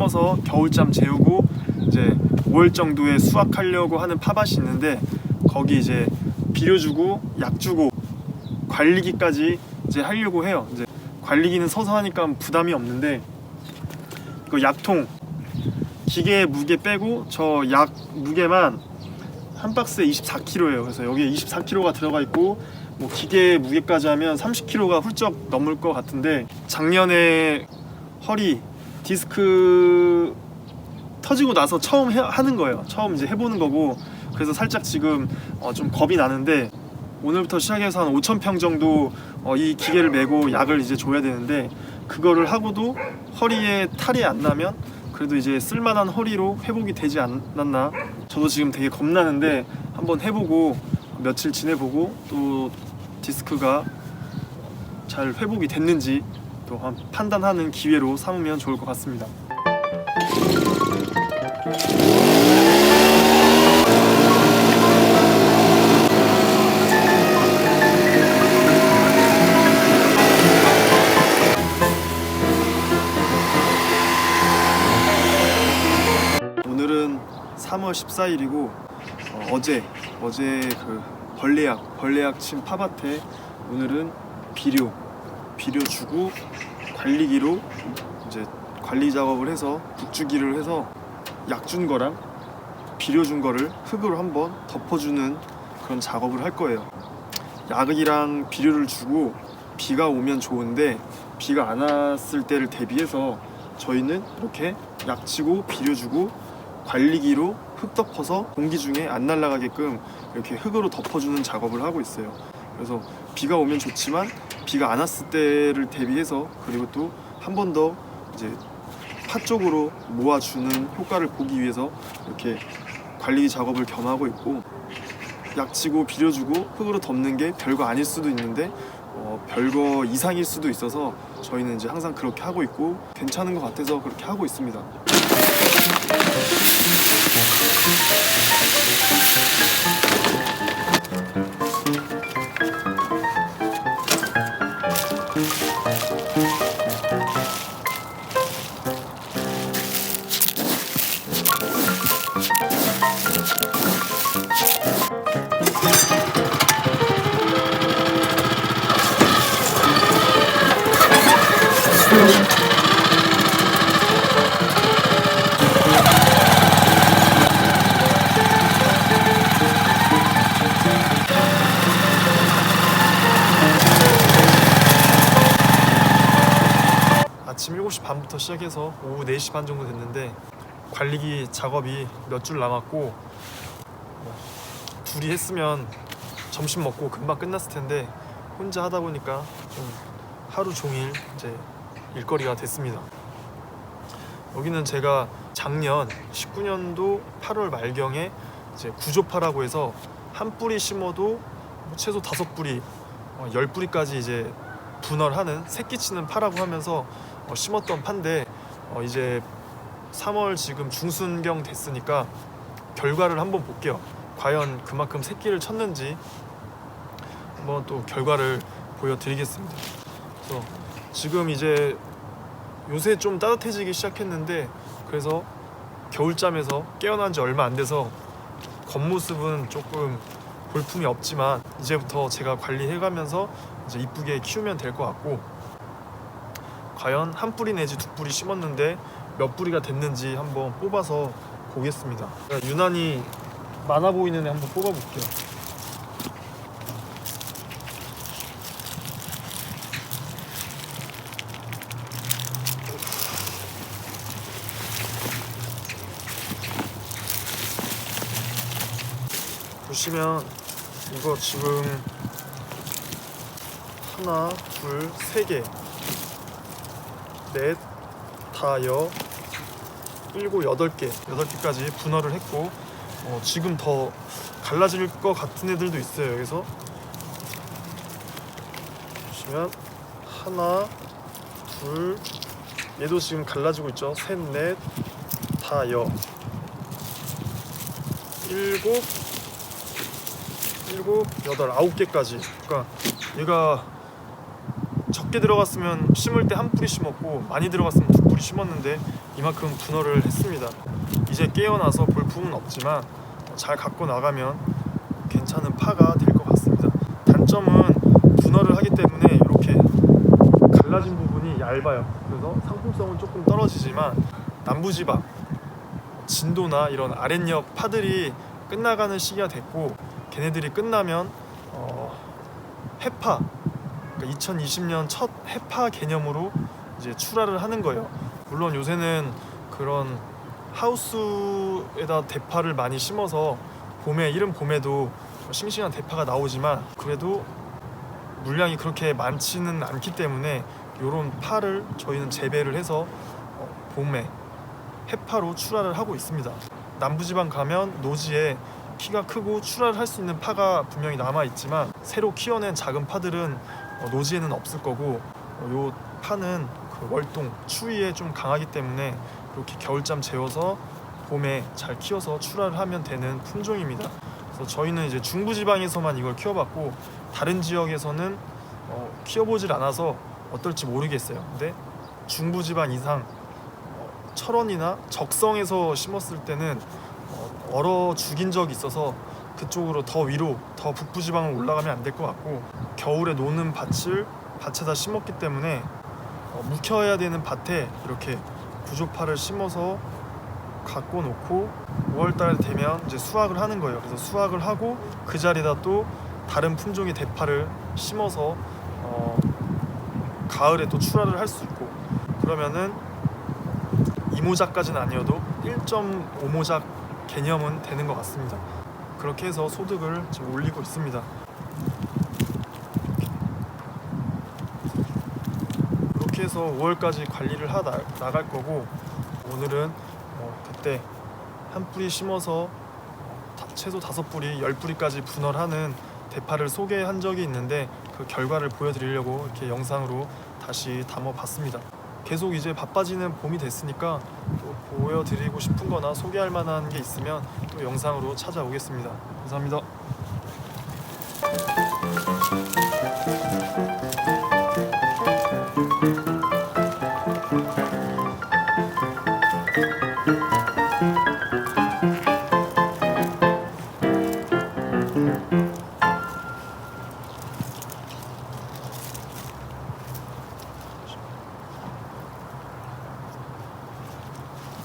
심어서 겨울잠 재우고 이제 5월 정도에 수확하려고 하는 팥밭이 있는데 거기 이제 비료 주고 약 주고 관리기까지 이제 하려고 해요. 이제 관리기는 서서 하니까 부담이 없는데 그 약통 기계 무게 빼고 저 약 무게만 한 박스에 24kg예요. 그래서 여기에 24kg가 들어가 있고 뭐 기계 무게까지 하면 30kg가 훌쩍 넘을 것 같은데 작년에 허리 디스크 터지고 나서 처음 해- 하는 거예요. 처음 이제 해보는 거고 그래서 살짝 지금 어, 좀 겁이 나는데 오늘부터 시작해서 한 5천 평 정도 어, 이 기계를 메고 약을 이제 줘야 되는데 그거를 하고도 허리에 탈이 안 나면 그래도 이제 쓸만한 허리로 회복이 되지 않았나 저도 지금 되게 겁나는데 한번 해보고 며칠 지내보고 또 디스크가 잘 회복이 됐는지 또 한- 판단하는 기회로 삼으면 좋을 것 같습니다. 오늘은 3월 14일이고 어, 제 어제 그 벌레약 벌레약 친 팝밭에 오늘은 비료 비료 주고 관리기로 이제 관리 작업을 해서 북주기를 해서 약 준 거랑 비료 준 거를 흙으로 한번 덮어주는 그런 작업을 할 거예요. 약이랑 비료를 주고 비가 오면 좋은데 비가 안 왔을 때를 대비해서 저희는 이렇게 약 치고 비료 주고 관리기로 흙 덮어서 공기 중에 안 날아가게끔 이렇게 흙으로 덮어주는 작업을 하고 있어요. 그래서 비가 오면 좋지만 비가 안 왔을 때를 대비해서 그리고 또 한 번 더 이제 파 쪽으로 모아주는 효과를 보기 위해서 이렇게 관리 작업을 겸하고 있고 약치고 비료주고 흙으로 덮는 게 별거 아닐 수도 있는데 어, 별거 이상일 수도 있어서 저희는 이제 항상 그렇게 하고 있고 괜찮은 것 같아서 그렇게 하고 있습니다. 반부터 시작해서 오후 4시 반 정도 됐는데 관리기 작업이 몇 줄 남았고 뭐 둘이 했으면 점심 먹고 금방 끝났을 텐데 혼자 하다 보니까 좀 하루 종일 이제 일거리가 됐습니다. 여기는 제가 작년 19년도 8월 말경에 이제 구조파라고 해서 한 뿌리 심어도 뭐 최소 다섯 뿌리, 어, 열 뿌리까지 이제 분할하는 새끼치는 파라고 하면서 어, 심었던 판데 어, 이제 3월 지금 중순경 됐으니까 결과를 한번 볼게요. 과연 그만큼 새끼를 쳤는지 한번 또 결과를 보여드리겠습니다. 그래서 지금 이제 요새 좀 따뜻해지기 시작했는데 그래서 겨울잠에서 깨어난 지 얼마 안 돼서 겉모습은 조금 볼품이 없지만 이제부터 제가 관리해가면서 이제 이쁘게 키우면 될 것 같고 과연 한 뿌리 내지 두 뿌리 심었는데 몇 뿌리가 됐는지 한번 뽑아서 보겠습니다. 유난히 많아 보이는 애 한번 뽑아볼게요. 보시면 이거 지금 하나, 둘, 세 개, 넷, 다, 여, 일곱, 여덟 개, 여덟 개까지 분할을 했고 어, 지금 더 갈라질 것 같은 애들도 있어요. 여기서 보시면 하나, 둘, 얘도 지금 갈라지고 있죠. 셋, 넷, 다, 여, 일곱, 일곱, 여덟, 아홉 개까지. 그러니까 얘가 적게 들어갔으면 심을 때 한 뿌리 심었고 많이 들어갔으면 두 뿌리 심었는데 이만큼 분할을 했습니다. 이제 깨어나서 볼품은 없지만 잘 갖고 나가면 괜찮은 파가 될 것 같습니다. 단점은 분할을 하기 때문에 이렇게 갈라진 부분이 얇아요. 그래서 상품성은 조금 떨어지지만 남부지방 진도나 이런 아랫옆 파들이 끝나가는 시기가 됐고 걔네들이 끝나면 어, 해파 그러니까 2020년 첫 해파 개념으로 이제 출하를 하는 거예요. 물론 요새는 그런 하우스에다 대파를 많이 심어서 봄에 이른 봄에도 싱싱한 대파가 나오지만 그래도 물량이 그렇게 많지는 않기 때문에 이런 파를 저희는 재배를 해서 어, 봄에 해파로 출하를 하고 있습니다. 남부지방 가면 노지에 키가 크고 출하를 할 수 있는 파가 분명히 남아 있지만 새로 키워낸 작은 파들은 어, 노지에는 없을 거고 어, 요 파는 그 월동 추위에 좀 강하기 때문에 이렇게 겨울잠 재워서 봄에 잘 키워서 출하를 하면 되는 품종입니다. 그래서 저희는 이제 중부지방에서만 이걸 키워봤고 다른 지역에서는 어, 키워보질 않아서 어떨지 모르겠어요. 근데 중부지방 이상 어, 철원이나 적성에서 심었을 때는 어, 얼어 죽인 적이 있어서 그쪽으로 더 위로 더 북부 지방으로 올라가면 안 될 것 같고 겨울에 노는 밭을 밭에다 심었기 때문에 어, 묵혀야 되는 밭에 이렇게 구조파를 심어서 갖고 놓고 5월달 되면 이제 수확을 하는 거예요. 그래서 수확을 하고 그 자리에다 또 다른 품종의 대파를 심어서 어, 가을에 또 출하를 할 수 있고 그러면은 2모작까지는 아니어도 1.5모작 개념은 되는 것 같습니다. 그렇게 해서 소득을 지금 올리고 있습니다. 그렇게 해서 5월까지 관리를 하 나, 나갈 거고 오늘은 어, 그때 한 뿌리 심어서 어, 다- 최소 다섯 뿌리, 열 뿌리까지 분할하는 대파를 소개한 적이 있는데 그 결과를 보여드리려고 이렇게 영상으로 다시 담아봤습니다. 계속 이제 바빠지는 봄이 됐으니까 또 보여드리고 싶은 거나 소개할 만한 게 있으면 또 영상으로 찾아오겠습니다. 감사합니다.